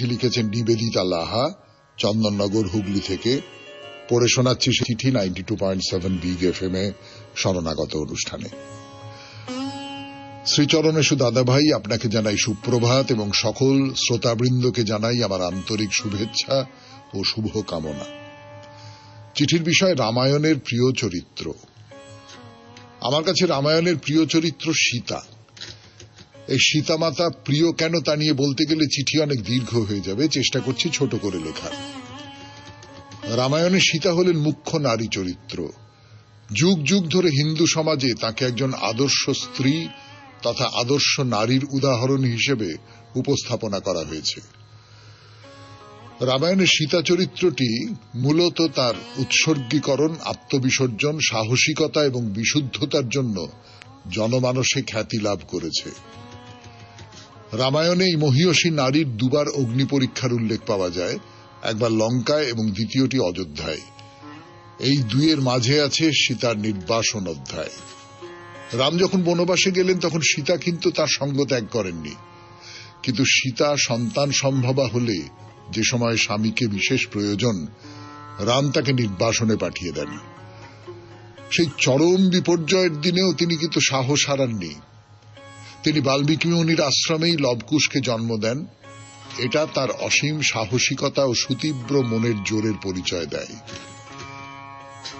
লিখেছেন নিবেদিতা লাহা, চন্দননগর, হুগলি থেকে। পড়ে শোনাচ্ছি চিঠি ninety two point seven big F M এ শরণাগত অনুষ্ঠানে শ্রীচরণেশু দাদাভাই আপনাকে জানাই সুপ্রভাত এবং সকল শ্রোতাবৃন্দকে জানাই আমার আন্তরিক শুভেচ্ছা ও শুভ কামনা চিঠির বিষয়, রামায়ণের প্রিয় চরিত্র। আমার কাছে রামায়ণের প্রিয় চরিত্র সীতা। এই সীতামাতা প্রিয় কেন তা নিয়ে বলতে গেলে চিঠি অনেক দীর্ঘ হয়ে যাবে, চেষ্টা করছি ছোট করে লেখার। রামায়ণে সীতা হলেন মুখ্য নারী চরিত্র। যুগ যুগ ধরে হিন্দু সমাজে তাকে একজন আদর্শ স্ত্রী তথা আদর্শ নারীর উদাহরণ হিসেবে উপস্থাপনা করা হয়েছে। রামায়ণের সীতা চরিত্রটি মূলত তার উৎসর্গীকরণ, আত্মবিসর্জন, সাহসিকতা এবং বিশুদ্ধতার জন্য জনমানসে খ্যাতি লাভ করেছে। রামায়ণে এই মহিয়সী নারীর দুবার অগ্নি পরীক্ষার উল্লেখ পাওয়া যায়, একবার লঙ্কায় এবং দ্বিতীয়টি অযোধ্যায়। এই দুইয়ের মাঝে আছে সীতার নির্বাসন অধ্যায়। রাম যখন বনবাসে গেলেন, তখন সীতা কিন্তু তার সঙ্গ ত্যাগ করেননি। কিন্তু সীতা সন্তান সম্ভবা হলে যে সময় স্বামীকে বিশেষ প্রয়োজন, রাম তাকে নির্বাসনে পাঠিয়ে দেন। সেই চরম বিপর্যয়ের দিনেও তিনি কিন্তু সাহস হারাননি। তিনি বাল্মীকি মুনির আশ্রমেই লবকুশকে জন্ম দেন। এটা তার অসীম সাহসিকতা ও সুতীব্র মনের জোরের পরিচয় দেয়।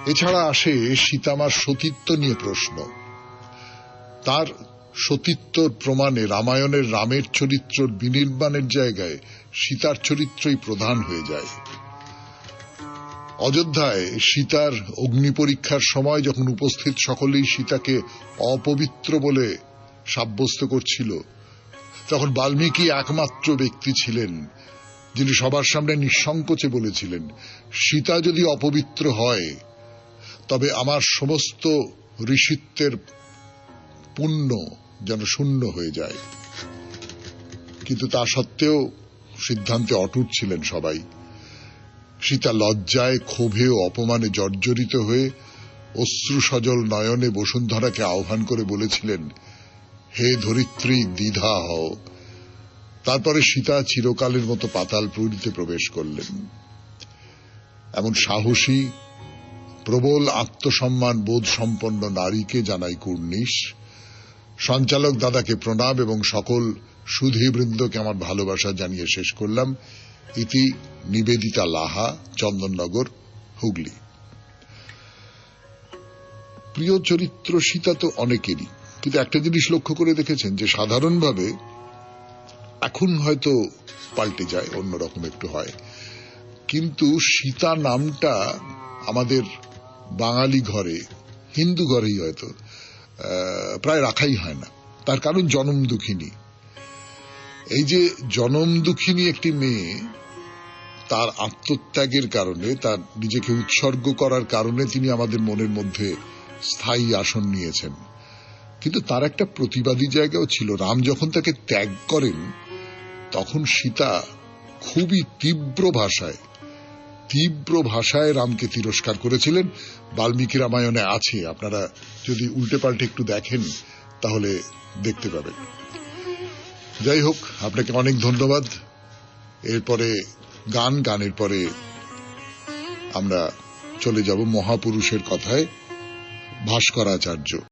এছাড়া আসে সীতামার সতীত্ব নিয়ে প্রশ্ন। তার সতীত্বর প্রমাণে রামায়ণের রামের চরিত্র বিনির্মাণের জায়গায় সীতার চরিত্রই প্রধান হয়ে যায়। অযোধ্যায় সীতার অগ্নি পরীক্ষার সময় যখন উপস্থিত সকলেই সীতাকে অপবিত্র বলে সাব্যস্ত করছিল। তখন বাল্মীকি একমাত্র ব্যক্তি ছিলেন, যিনি সবার সামনে নিঃসংকোচে বলেছিলেন, সীতা যদি অপবিত্র হয়, তবে আমার সমস্ত ঋষিত্বের পুণ্য যেন শূন্য হয়ে যায়। কিন্তু তা সত্ত্বেও সিদ্ধান্তে অটুট ছিলেন সবাই। সীতা লজ্জায় ক্ষোভে ও অপমানে জর্জরিত হয়ে অশ্রু সজল নয়নে বসুন্ধরাকে আহ্বান করে বলেছিলেন হে ধরিত্রী, দ্বিধা হও। তারপরে সীতা চিরকালের মতো পাতাল পুরীতে প্রবেশ করলেন। এমন সাহসী, প্রবল আত্মসম্মান বোধ সম্পন্ন নারীকে জানাই কুর্নিশ। সঞ্চালক দাদাকে প্রণাম এবং সকল সুধীবৃন্দকে আমার ভালোবাসা জানিয়ে শেষ করলাম। ইতি নিবেদিতা লাহা, চন্দননগর, হুগলি। প্রিয় চরিত্র সীতা তো অনেকেরই। কিন্তু একটা জিনিস লক্ষ্য করে দেখেছেন যে সাধারণভাবে এখন হয়তো পাল্টে যায় অন্যরকম একটু হয়। কিন্তু সীতা নামটা আমাদের বাঙালি ঘরে, হিন্দু ঘরেই হয়তো প্রায় রাখাই হয় না। তার কারণ জনম দুঃখিনী। এই যে জনম দুঃখিনী একটি মেয়ে, তার আত্মত্যাগের কারণে, তার নিজেকে উৎসর্গ করার কারণে তিনি আমাদের মনের মধ্যে স্থায়ী আসন নিয়েছেন। কিন্তু তার একটা প্রতিবাদী জায়গাও ছিল। রাম যখন তাকে ত্যাগ করেন, তখন সীতা খুবই তীব্র ভাষায় তীব্র ভাষায় রামকে তিরস্কার করেছিলেন। বাল্মীকি রামায়ণে আছে, আপনারা যদি উল্টে পাল্টে একটু দেখেন, তাহলে দেখতে পাবেন। যাই হোক, আপনাকে অনেক ধন্যবাদ। এরপরে গান, গানের পরে আমরা চলে যাব মহাপুরুষের কথায়, ভাস্করাচার্য।